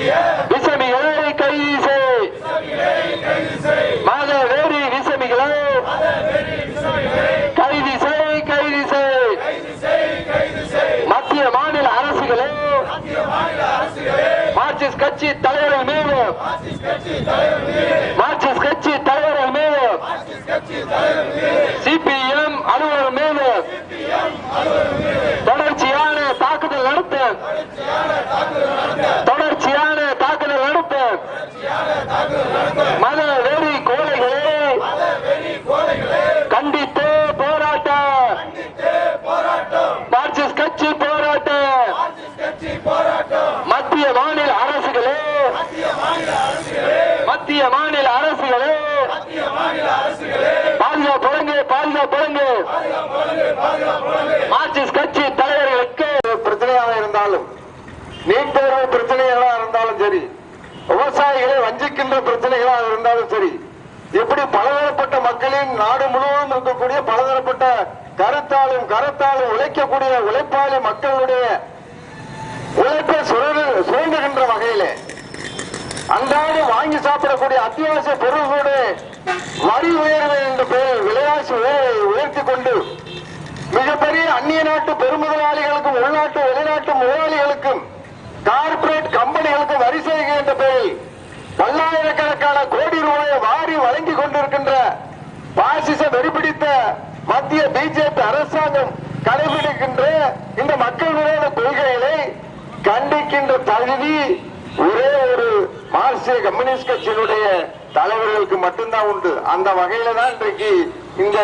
விசமிகளை கை செய் மாதவேரி விசமிகளை கைது செய் கைது செய் மத்திய மாநில அரசுகளே. மார்க்சிஸ்ட் கட்சி தலைவர்கள் மீது. மார்க்சிஸ்ட் கட்சி தலைவர்கள் மீது. சிபிஎம் அலுவலர் தொடர்ச்சியான தாக்குதல் நடத்த மத வெறி கோலைகளே கண்டித்து போராட்டம் மார்க்சிஸ்ட் கட்சி போராட்டம் மத்திய மாநில அரசுகளே மத்திய மாநில அரசுகளே பாதுகாப்பு பாதுகாப்பு மார்க்சிஸ்ட் கட்சி தலைவர்களுக்கு பிரச்சனையாக இருந்தாலும் நீட் தேர்வு பிரச்சனைகளாக இருந்தாலும் சரி விவசாயிகளை வஞ்சிக்கின்ற பிரச்சனைகளாக இருந்தாலும் சரி எப்படி பலதரப்பட்ட மக்களின் நாடு முழுவதும் இருக்கக்கூடிய பலதரப்பட்ட கருத்தாலும் கருத்தாலும் உழைக்கக்கூடிய உழைப்பாளி மக்களுடைய உழைப்பை சுரண்டு- சுரண்டுகின்ற வகையில அன்றாடம் வாங்கி சாப்பிடக்கூடிய அத்தியாவசிய பொருள்களோடு வரி உயர்வு என்ற பெயரில் விலைவாசி உயர்வை உயர்த்தி கொண்டு மிகப்பெரிய அந்நிய நாட்டு பெருமுதலாளிகளுக்கும் உள்நாட்டு வெளிநாட்டு முதலாளிகளுக்கும் கார்பரேட் வாரி வழங்கிக் கொண்டிருக்கின்ற பாசிச வெறிபிடித்த மத்திய பிஜேபி அரசாங்கம் கடைபிடிக்கின்ற இந்த மக்கள் விரோத கொள்கைகளை கண்டிக்கின்ற தகுதி ஒரே ஒரு மார்க்சிய கம்யூனிஸ்ட் கட்சியினுடைய தலைவர்களுக்கு மட்டும்தான் உண்டு. அந்த வகையில தான் இன்றைக்கு இந்த